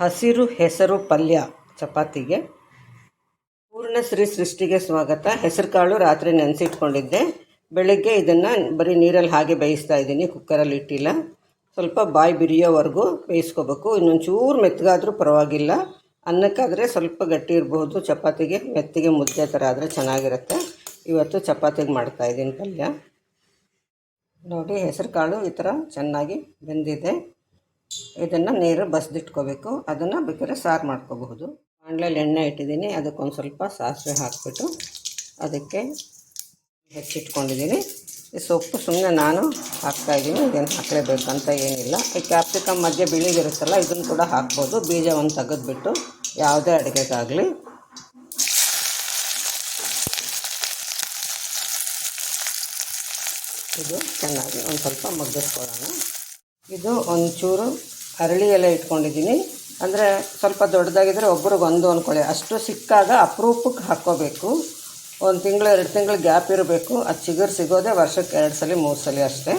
ಹಸಿರು ಹೆಸರು ಪಲ್ಯ ಚಪಾತಿಗೆ. ಪೂರ್ಣಶ್ರೀ ಸೃಷ್ಟಿಗೆ ಸ್ವಾಗತ. ಹೆಸರು ಕಾಳು ರಾತ್ರಿ ನೆನೆಸಿಟ್ಕೊಂಡಿದ್ದೆ. ಬೆಳಗ್ಗೆ ಇದನ್ನು ಬರೀ ನೀರಲ್ಲಿ ಹಾಗೆ ಬೇಯಿಸ್ತಾ ಇದ್ದೀನಿ, ಕುಕ್ಕರಲ್ಲಿ ಇಟ್ಟಿಲ್ಲ. ಸ್ವಲ್ಪ ಬಾಯಿ ಬಿರಿಯೋವರೆಗೂ ಬೇಯಿಸ್ಕೋಬೇಕು. ಇನ್ನೊಂಚೂರು ಮೆತ್ತಗಾದರೂ ಪರವಾಗಿಲ್ಲ. ಅನ್ನಕ್ಕಾದರೆ ಸ್ವಲ್ಪ ಗಟ್ಟಿ ಇರಬಹುದು ಚಪಾತಿಗೆ ಮೆತ್ತಿಗೆ ಮುದ್ದೆ ಥರ ಆದರೆ ಚೆನ್ನಾಗಿರುತ್ತೆ. ಇವತ್ತು ಚಪಾತಿಗೆ ಮಾಡ್ತಾ ಇದ್ದೀನಿ ಪಲ್ಯ. ನೋಡಿ, ಹೆಸರು ಕಾಳು ಈ ಥರ ಚೆನ್ನಾಗಿ ಬೆಂದಿದೆ. ಇದನ್ನು ನೀರು ಬಸ್ದಿಟ್ಕೋಬೇಕು. ಅದನ್ನು ಬೇಕಾದ್ರೆ ಸಾರು ಮಾಡ್ಕೋಬಹುದು. ಬಾಣಲೆಯಲ್ಲಿ ಎಣ್ಣೆ ಇಟ್ಟಿದ್ದೀನಿ. ಅದಕ್ಕೊಂದು ಸ್ವಲ್ಪ ಸಾಸಿವೆ ಹಾಕಿಬಿಟ್ಟು ಅದಕ್ಕೆ ಹೆಚ್ಚಿಟ್ಕೊಂಡಿದ್ದೀನಿ. ಈ ಸೊಪ್ಪು ಸುಮ್ಮನೆ ನಾನು ಹಾಕ್ತಾಯಿದ್ದೀನಿ ಇದೇನು ಹಾಕಲೇಬೇಕಂತ ಏನಿಲ್ಲ. ಈ ಕ್ಯಾಪ್ಸಿಕಮ್ ಮಧ್ಯೆ ಬಿಳಿಗಿರುತ್ತಲ್ಲ ಇದನ್ನು ಕೂಡ ಹಾಕ್ಬೋದು. ಬೀಜವನ್ನು ತೆಗೆದುಬಿಟ್ಟು ಯಾವುದೇ ಅಡುಗೆಗಾಗಲಿ. ಇದು ಚೆನ್ನಾಗಿ ಒಂದು ಸ್ವಲ್ಪ ಮಗ್ಗಿಸ್ಕೊಳ್ಳೋಣ ಇದು ಒಂಚೂರು ಅರಳಿ ಎಲೆ ಇಟ್ಕೊಂಡಿದ್ದೀನಿ. ಅಂದರೆ ಸ್ವಲ್ಪ ದೊಡ್ಡದಾಗಿದ್ದರೆ ಒಬ್ರಿಗೊಂದು ಅಂದ್ಕೊಳ್ಳಿ ಅಷ್ಟು ಸಿಕ್ಕಾಗ ಅಪರೂಪಕ್ಕೆ ಹಾಕ್ಕೋಬೇಕು. ಒಂದು ತಿಂಗಳು, ಎರಡು ತಿಂಗಳು ಗ್ಯಾಪ್ ಇರಬೇಕು. ಅದು ಚಿಗುರು ಸಿಗೋದೇ ವರ್ಷಕ್ಕೆ ಎರಡು ಸಲ, ಮೂರು ಸಲ ಅಷ್ಟೇ.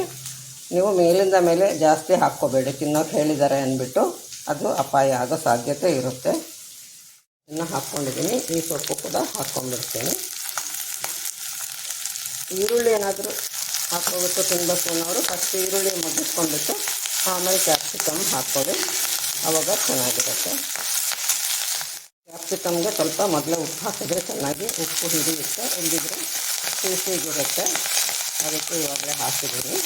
ನೀವು ಮೇಲಿಂದ ಮೇಲೆ ಜಾಸ್ತಿ ಹಾಕ್ಕೋಬೇಡಿ. ತಿನ್ನೋಕೆ ಹೇಳಿದ್ದಾರೆ ಅಂದ್ಬಿಟ್ಟು ಅದು ಅಪಾಯ ಆಗೋ ಸಾಧ್ಯತೆ ಇರುತ್ತೆ. ಇನ್ನು ಹಾಕ್ಕೊಂಡಿದ್ದೀನಿ. ಈ ಸೊಪ್ಪು ಕೂಡ ಹಾಕ್ಕೊಂಡ್ಬಿಡ್ತೀನಿ. ಈರುಳ್ಳಿ ಏನಾದರೂ ಹಾಕೋಬಿಟ್ಟು ತಿನ್ನಬೇಕು ಅನ್ನೋರು ಫಸ್ಟ್ ಈರುಳ್ಳಿ ಮಗ್ಗಿಸ್ಕೊಂಡ್ಬಿಟ್ಟು ಆಮೇಲೆ ಕ್ಯಾಪ್ಸಿಕಮ್ ಹಾಕ್ಕೊಳ್ಳಿ. ಆವಾಗ ಚೆನ್ನಾಗಿರುತ್ತೆ. ಕ್ಯಾಪ್ಸಿಕಮ್ಗೆ ಸ್ವಲ್ಪ ಮೊದಲೇ ಉಪ್ಪು ಹಾಕಿದ್ರೆ ಚೆನ್ನಾಗಿ ಉಪ್ಪು ಹಿಡಿಯುತ್ತೆ. ಹಿಂದಿದ್ರೆ ಸಿಹಿಗಿರುತ್ತೆ ಅದಕ್ಕೆ ಇವಾಗಲೇ ಹಾಕಿದ್ದೀನಿ.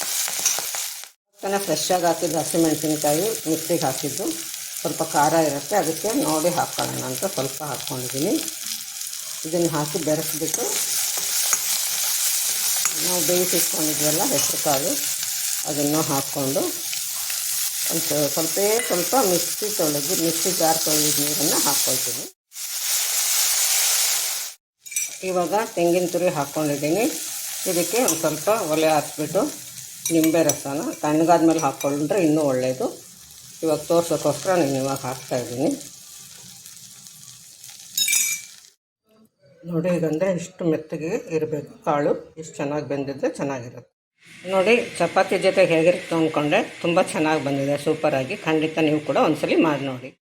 ಚೆನ್ನಾಗಿ ಫ್ರೆಶ್ಶಾಗಿ ಹಾಕಿದ್ದು ಹಸಿಮೆಣಸಿನ್ಕಾಯಿ, ಮಿಕ್ಸಿಗೆ ಹಾಕಿದ್ದು. ಸ್ವಲ್ಪ ಖಾರ ಇರುತ್ತೆ. ಅದಕ್ಕೆ ನೋಡಿ ಹಾಕ್ಕೊಳ್ಳೋಣ ಅಂತ ಸ್ವಲ್ಪ ಹಾಕ್ಕೊಂಡಿದ್ದೀನಿ. ಇದನ್ನು ಹಾಕಿ ಬೆರೆಸ್ಬಿಟ್ಟು ನಾವು ಬೇಯಿಸಿಟ್ಕೊಂಡಿದ್ವಲ್ಲ ಹೆಸರು ಕಾಳು ಅದನ್ನು ಹಾಕ್ಕೊಂಡು ಒಂದು ಸ್ವಲ್ಪ ಸ್ವಲ್ಪ ಮಿಕ್ಸಿ ತೊಳೆದು, ಮಿಕ್ಸಿ ಜಾರ್ ತೊಳೆದು ನೀರನ್ನು ಹಾಕ್ಕೊಳ್ತೀನಿ ಇವಾಗ ತೆಂಗಿನ ತುರಿ ಹಾಕ್ಕೊಂಡಿದ್ದೀನಿ ಇದಕ್ಕೆ ಒಂದು ಸ್ವಲ್ಪ ಒಲೆ ಹಾಕ್ಬಿಟ್ಟು ನಿಂಬೆ ರಸನ ತಣ್ಣಗಾದ್ಮೇಲೆ ಹಾಕ್ಕೊಂಡ್ರೆ ಇನ್ನೂ ಒಳ್ಳೆಯದು ಇವಾಗ ತೋರಿಸೋಕ್ಕೋಸ್ಕರ ನಾನು ಇವಾಗ ಹಾಕ್ತಾಯಿದ್ದೀನಿ ನೋಡಿ, ಇದಂದರೆ ಇಷ್ಟು ಮೆತ್ತಗೆ ಇರಬೇಕು. ಕಾಳು ಇಷ್ಟು ಚೆನ್ನಾಗಿ ಬೆಂದಿದ್ದರೆ ಚೆನ್ನಾಗಿರುತ್ತೆ. ನೋಡಿ, ಚಪಾತಿ ಜೊತೆ ಹೇಗಿರುತ್ತೆ ಅಂದ್ಕೊಂಡೆ, ತುಂಬ ಚೆನ್ನಾಗಿ ಬಂದಿದೆ ಸೂಪರಾಗಿ ಖಂಡಿತ ನೀವು ಕೂಡ ಒಂದ್ಸಲಿ ಮಾಡಿ ನೋಡಿ.